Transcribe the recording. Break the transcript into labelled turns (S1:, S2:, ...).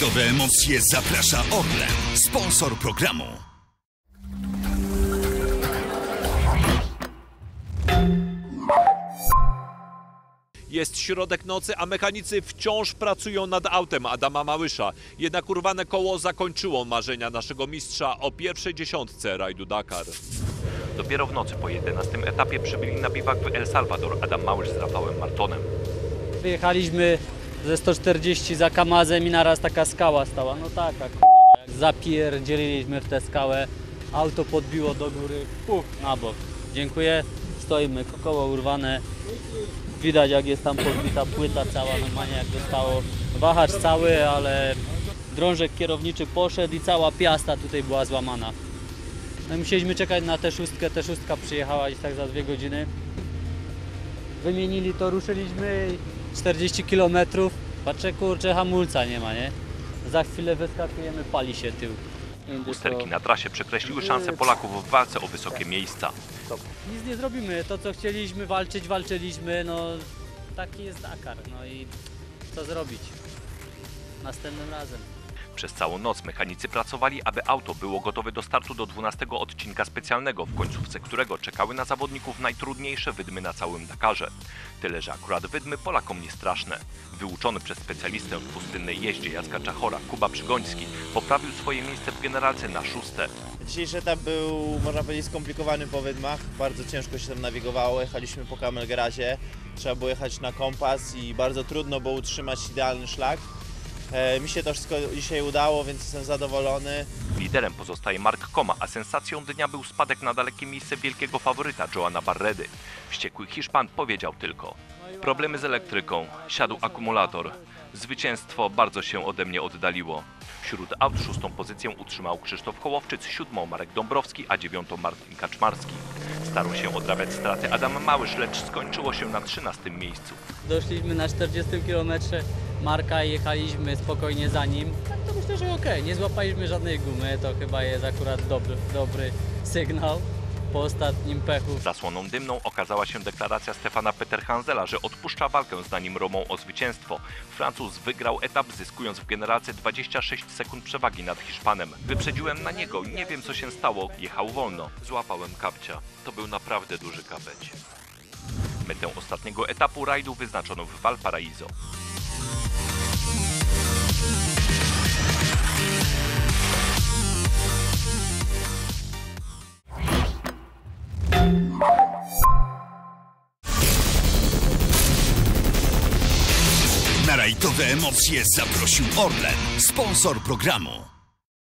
S1: rajdowe emocje zaprasza Orlen, sponsor programu.
S2: Jest środek nocy, a mechanicy wciąż pracują nad autem Adama Małysza. Jednak urwane koło zakończyło marzenia naszego mistrza o pierwszej dziesiątce rajdu Dakar. Dopiero w nocy po 11 etapie przybyli na biwak w El Salvador Adam Małysz z Rafałem Martonem.
S3: Wyjechaliśmy ze 140 za Kamazem i naraz taka skała stała. No taka kurwa, zapierdzieliliśmy w tę skałę, auto podbiło do góry, puf, na bok. Dziękuję, stoimy, koło urwane. Widać jak jest tam podbita płyta cała, normalnie jak dostało wahacz cały, ale drążek kierowniczy poszedł i cała piasta tutaj była złamana. No i musieliśmy czekać na tę szóstkę, ta szóstka przyjechała gdzieś tak za dwie godziny. Wymienili to, ruszyliśmy 40 km. Patrzę, kurczę, hamulca nie ma, nie? Za chwilę wyskakujemy, pali się tył.
S2: Usterki na trasie przekreśliły szanse Polaków w walce o wysokie miejsca.
S3: Nic nie zrobimy, to co chcieliśmy walczyć, walczyliśmy, no taki jest Dakar, no i co zrobić? Następnym razem.
S2: Przez całą noc mechanicy pracowali, aby auto było gotowe do startu do 12 odcinka specjalnego, w końcówce którego czekały na zawodników najtrudniejsze wydmy na całym Dakarze. Tyle, że akurat wydmy Polakom nie straszne. Wyuczony przez specjalistę w pustynnej jeździe Jacka Czachora, Kuba Przygoński poprawił swoje miejsce w generalce na szóste.
S4: Dzisiejszy etap był, można powiedzieć, skomplikowany po wydmach. Bardzo ciężko się tam nawigowało. Jechaliśmy po Kamelgrazie. Trzeba było jechać na kompas i bardzo trudno było utrzymać idealny szlak. E, mi się to wszystko dzisiaj udało, więc jestem zadowolony.
S2: Liderem pozostaje Mark Koma, a sensacją dnia był spadek na dalekie miejsce wielkiego faworyta Joana Barredy. Wściekły Hiszpan powiedział tylko: Problemy z elektryką, siadł akumulator. Zwycięstwo bardzo się ode mnie oddaliło. Wśród aut szóstą pozycję utrzymał Krzysztof Hołowczyc, siódmą Marek Dąbrowski, a dziewiątą Martin Kaczmarski. Starał się odrabiać straty. Adam Małysz, lecz skończyło się na trzynastym miejscu.
S3: Doszliśmy na 40 km Marka i jechaliśmy spokojnie za nim. Tak to myślę, że okej, nie złapaliśmy żadnej gumy, to chyba jest akurat dobry, dobry sygnał po ostatnim pechu.
S2: Zasłoną dymną okazała się deklaracja Stefana Peterhanzela, że odpuszcza walkę z Nanim Romą o zwycięstwo. Francuz wygrał etap, zyskując w generalce 26 sekund przewagi nad Hiszpanem. Wyprzedziłem na niego, nie wiem co się stało, jechał wolno. Złapałem kapcia. To był naprawdę duży kapeć. Metę ostatniego etapu rajdu wyznaczono w Valparaiso.
S1: Na rajdowe emocje zaprosił Orlen, sponsor programu.